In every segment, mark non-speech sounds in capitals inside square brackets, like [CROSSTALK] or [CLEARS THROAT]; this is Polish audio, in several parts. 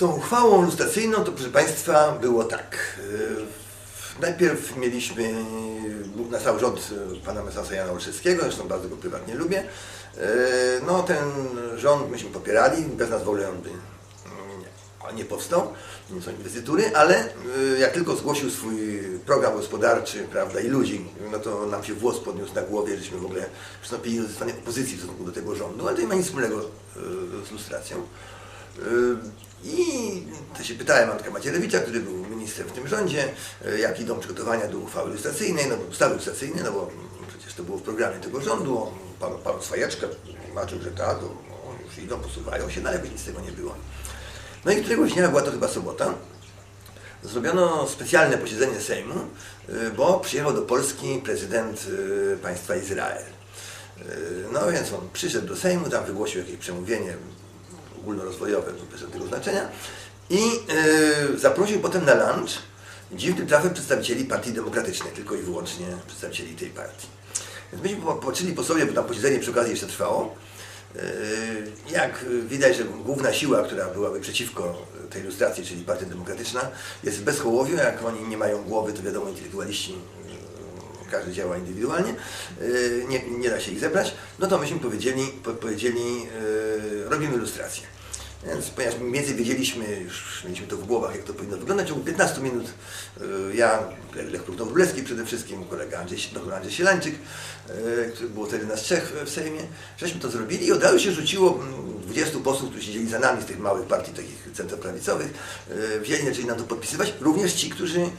tą uchwałą lustracyjną to proszę Państwa było tak. Yy, Najpierw mieliśmy na cały rząd pana Mesasa Jana Olszewskiego, zresztą bardzo go prywatnie lubię. Yy, No ten rząd myśmy popierali, bez nas w ogóle on by mm, nie powstał, nie są inwestytury, ale jak tylko zgłosił swój program gospodarczy prawda, i ludzi, no to nam się włos podniósł na głowie, żeśmy w ogóle przystąpili do zdecydowanej opozycji w stosunku do tego rządu, ale to nie ma nic wspólnego z lustracją. Yy, I to się pytałem Antka Macierewicza, który był ministrem w tym rządzie, yy, jak idą przygotowania do uchwały ilustracyjnej, no, ustawy ilustracyjnej, no bo przecież to było w programie tego rządu, pan, pan Swajeczka tłumaczył, że tak, no, już idą, posuwają się, no ale nic z tego nie było. No i któregoś dnia, była to chyba sobota, zrobiono specjalne posiedzenie Sejmu, yy, bo przyjechał do Polski prezydent państwa Izrael. No więc on przyszedł do Sejmu, tam wygłosił jakieś przemówienie ogólnorozwojowe, bez żadnego znaczenia i yy, zaprosił potem na lunch dziwnym trafem przedstawicieli Partii Demokratycznej, tylko i wyłącznie przedstawicieli tej partii. Więc myśmy po- popatrzyli po sobie, bo tam posiedzenie przy okazji jeszcze trwało. Yy, Jak widać, że główna siła, która byłaby przeciwko tej ilustracji, czyli Partia Demokratyczna, jest w bezchołowiu. Jak oni nie mają głowy, to wiadomo, intelektualiści każdy działa indywidualnie, yy, nie, nie da się ich zebrać, no to myśmy powiedzieli, po, powiedzieli yy, robimy ilustrację. Więc ponieważ mniej więcej wiedzieliśmy, już mieliśmy to w głowach, jak to powinno wyglądać, w ciągu 15 minut yy, ja, Lech Krukton-Wróblewski przede wszystkim, kolega Andrzej, doktor Andrzej Sielańczyk, yy, który było wtedy nas trzech w Sejmie, żeśmy to zrobili i od razu się rzuciło mm, 20 posłów, którzy siedzieli za nami z tych małych partii takich centroprawicowych, yy, wzięli, zaczęli nam to podpisywać, również ci, którzy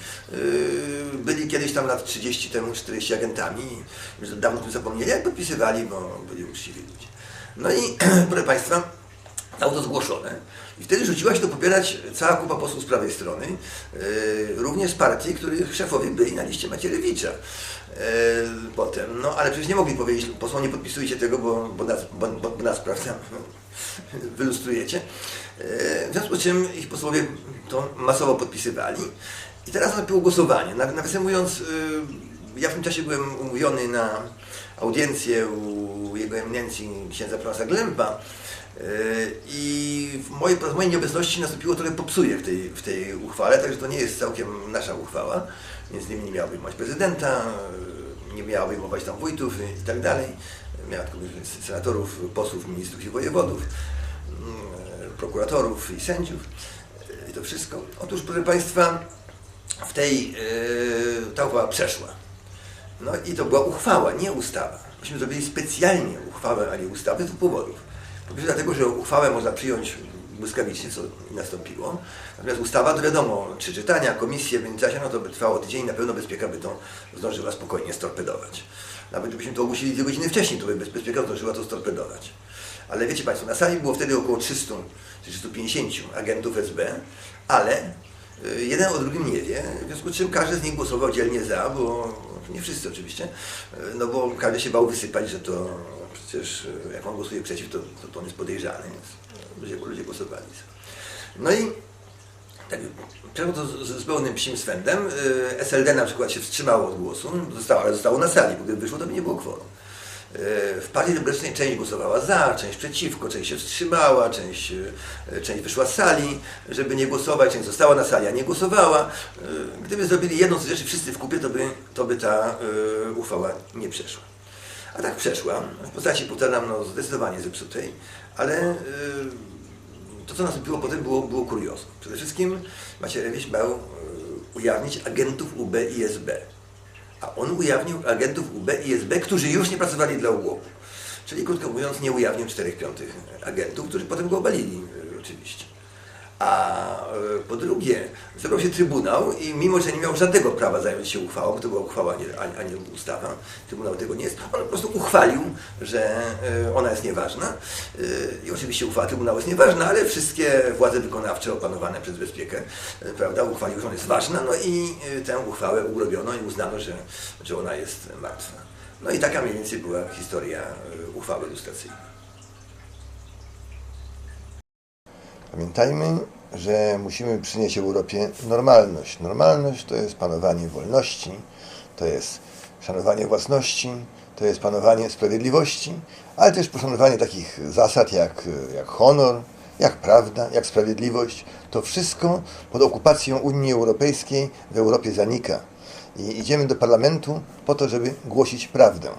byli kiedyś tam lat 30 temu, 40 agentami, że dawno o tym zapomnieli, jak podpisywali, bo byli uczciwi ludzie. No i [CLEARS THROAT] proszę Państwa, Zostało to zgłoszone i wtedy rzuciła się to popierać cała kupa posłów z prawej strony, yy, również z partii, których szefowie byli na liście Macierewicza. Yy, potem, no ale przecież nie mogli powiedzieć, posłom nie podpisujcie tego, bo, bo, nas, bo, bo, nas, prawda, [LAUGHS] wylustrujecie. Yy, w związku z czym ich posłowie to masowo podpisywali i teraz nastąpiło głosowanie. Naw- Nawiasem mówiąc, ja w tym czasie byłem umówiony na audiencję u jego eminencji księdza profesora Glempa, Yy, I w mojej, w mojej nieobecności nastąpiło trochę popsuje w tej, w tej uchwale, także to nie jest całkiem nasza uchwała. Między innymi nie miała obejmować prezydenta, nie miała obejmować tam wójtów i tak dalej. Miała tylko senatorów, posłów, ministrów i wojewodów, yy, prokuratorów i sędziów. Yy, I to wszystko. Otóż, proszę Państwa, w tej, yy, ta uchwała przeszła. No i to była uchwała, nie ustawa. Myśmy zrobili specjalnie uchwałę, a nie ustawę z dwóch powodów. Po pierwsze dlatego, że uchwałę można przyjąć błyskawicznie, co nastąpiło. Natomiast ustawa, to wiadomo, trzy czytania, komisje w międzyczasie, no to by trwało tydzień, na pewno bezpieka by to zdążyła spokojnie storpedować. Nawet gdybyśmy to ogłosili dwie godziny wcześniej, to by bez- bezpieka zdążyła to storpedować. Ale wiecie Państwo, na sali było wtedy około 300 czy 350 agentów SB, ale jeden o drugim nie wie, w związku z czym każdy z nich głosował dzielnie za, bo nie wszyscy oczywiście, y, no bo każdy się bał wysypać, że to przecież y, jak on głosuje przeciw, to, to, to on jest podejrzany, więc ludzie, ludzie głosowali. No i tak, przeszło to z, z pełnym psim swędem. Y, SLD na przykład się wstrzymało od głosu, zostało, ale zostało na sali, bo gdyby wyszło, to by nie było kworum. W partii demokratycznej część głosowała za, część przeciwko, część się wstrzymała, część, y, część wyszła z sali, żeby nie głosować, część została na sali, a nie głosowała. Y, Gdyby zrobili jedną z rzeczy wszyscy w kupie, to by, to by ta y, uchwała nie przeszła. A tak przeszła, w postaci powtarzam, no zdecydowanie zepsutej, ale to, co nastąpiło potem, było, było kuriozum. Przede wszystkim Macierewicz miał ujawnić agentów UB i SB. A on ujawnił agentów UB i SB, którzy już nie pracowali dla UOP. Czyli krótko mówiąc, nie ujawnił 4 piątych agentów, którzy potem go obalili y, oczywiście. A y, po drugie, zebrał się Trybunał i mimo, że nie miał żadnego prawa zająć się uchwałą, bo to była uchwała, a, a nie ustawa, Trybunał tego nie jest, on po prostu uchwalił, że y, ona jest nieważna. Y, I oczywiście uchwała Trybunału jest nieważna, ale wszystkie władze wykonawcze opanowane przez bezpiekę, prawda, uchwaliły, że ona jest ważna, no i tę uchwałę ugrobiono i uznano, że, że ona jest martwa. No i taka mniej więcej była historia uchwały ilustracyjnej. Pamiętajmy, że musimy przynieść Europie normalność. Normalność to jest panowanie wolności, to jest szanowanie własności, to jest panowanie sprawiedliwości, ale też poszanowanie takich zasad jak, jak honor, jak prawda, jak sprawiedliwość. To wszystko pod okupacją Unii Europejskiej w Europie zanika. I idziemy do parlamentu po to, żeby głosić prawdę.